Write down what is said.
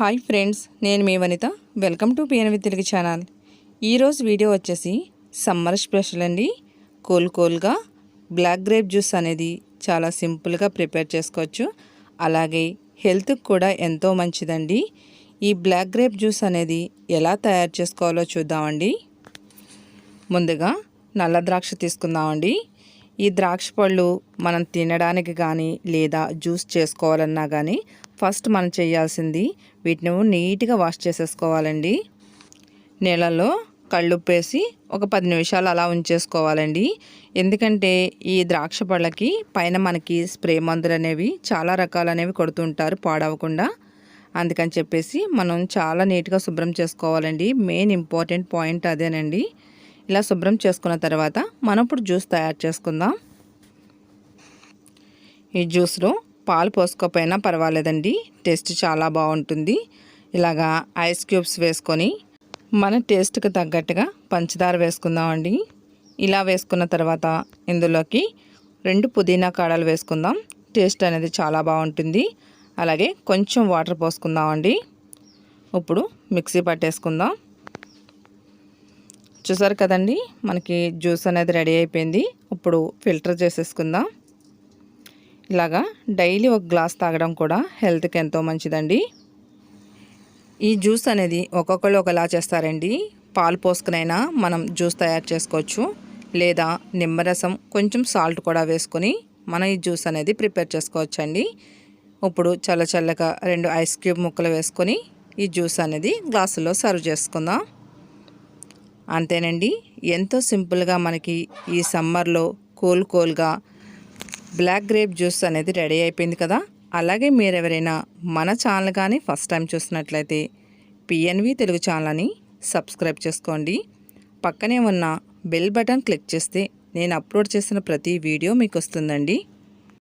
Hi friends నేను మీ Vanitha. Welcome to PNV Telugu channel. ఈరోజు video వచ్చేసి సమ్మర్ స్పెషల్ అండి. కూల్ కూల్గా బ్లాక్ గ్రేప్ జ్యూస్ అనేది చాలా సింపుల్గా ప్రిపేర్ చేసుకోవచ్చు. అలాగే హెల్త్కి కూడా ఎంతో మంచిదండి. ఈ బ్లాక్ గ్రేప్ జ్యూస్ అనేది ఎలా తయారు చేసుకోవాలో చూద్దామండి. ముందుగా నల్ల ద్రాక్ష తీసుకుందామండి. ఈ ద్రాక్ష పళ్ళు మనం తినడానికి కానీ లేదా జ్యూస్ చేసుకోవాలన్నా కానీ ఫస్ట్ మనం చేయాల్సింది వీటిని నీట్గా వాష్ చేసేసుకోవాలండి. నీళ్ళలో కళ్ళుప్పేసి ఒక పది నిమిషాలు అలా ఉంచేసుకోవాలండి. ఎందుకంటే ఈ ద్రాక్ష పళ్ళకి పైన మనకి స్ప్రే మందులు అనేవి చాలా రకాలు అనేవి కొడుతుంటారు పాడవకుండా. అందుకని చెప్పేసి మనం చాలా నీట్గా శుభ్రం చేసుకోవాలండి. మెయిన్ ఇంపార్టెంట్ పాయింట్ అదేనండి. ఇలా శుభ్రం చేసుకున్న తర్వాత మనం ఇప్పుడు జ్యూస్ తయారు చేసుకుందాం. ఈ జ్యూస్లో పాలు పోసుకోకపోయినా పర్వాలేదండి టేస్ట్ చాలా బాగుంటుంది. ఇలాగా ఐస్ క్యూబ్స్ వేసుకొని మన టేస్ట్కి తగ్గట్టుగా పంచదార వేసుకుందామండి. ఇలా వేసుకున్న తర్వాత ఇందులోకి రెండు పుదీనా కాడలు వేసుకుందాం టేస్ట్ అనేది చాలా బాగుంటుంది. అలాగే కొంచెం వాటర్ పోసుకుందామండి. ఇప్పుడు మిక్సీ పట్టేసుకుందాం. చూసారు కదండి మనకి జ్యూస్ అనేది రెడీ అయిపోయింది. ఇప్పుడు ఫిల్టర్ చేసేసుకుందాం. ఇలాగా డైలీ ఒక గ్లాస్ తాగడం కూడా హెల్త్కి ఎంతో మంచిదండి. ఈ జ్యూస్ అనేది ఒక్కొక్కరు ఒకలా చేస్తారండి. పాలు పోసుకునైనా మనం జ్యూస్ తయారు చేసుకోవచ్చు. లేదా నిమ్మరసం కొంచెం సాల్ట్ కూడా వేసుకొని మనం ఈ జ్యూస్ అనేది ప్రిపేర్ చేసుకోవచ్చండి. ఇప్పుడు చల్ల చల్లగా రెండు ఐస్ క్యూబ్ ముక్కలు వేసుకొని ఈ జ్యూస్ అనేది గ్లాసులో సర్వ్ చేసుకుందాం. అంతేనండి. ఎంతో సింపుల్గా మనకి ఈ సమ్మర్లో కూల్ కూల్గా బ్లాక్ గ్రేప్ జ్యూస్ అనేది రెడీ అయిపోయింది కదా. అలాగే మీరు ఎవరైనా మన ఛానల్ కానీ ఫస్ట్ టైం చూసినట్లయితే పిఎన్వి తెలుగు ఛానల్ని సబ్స్క్రైబ్ చేసుకోండి. పక్కనే ఉన్న బెల్ బటన్ క్లిక్ చేస్తే నేను అప్లోడ్ చేసిన ప్రతి వీడియో మీకు వస్తుందండి.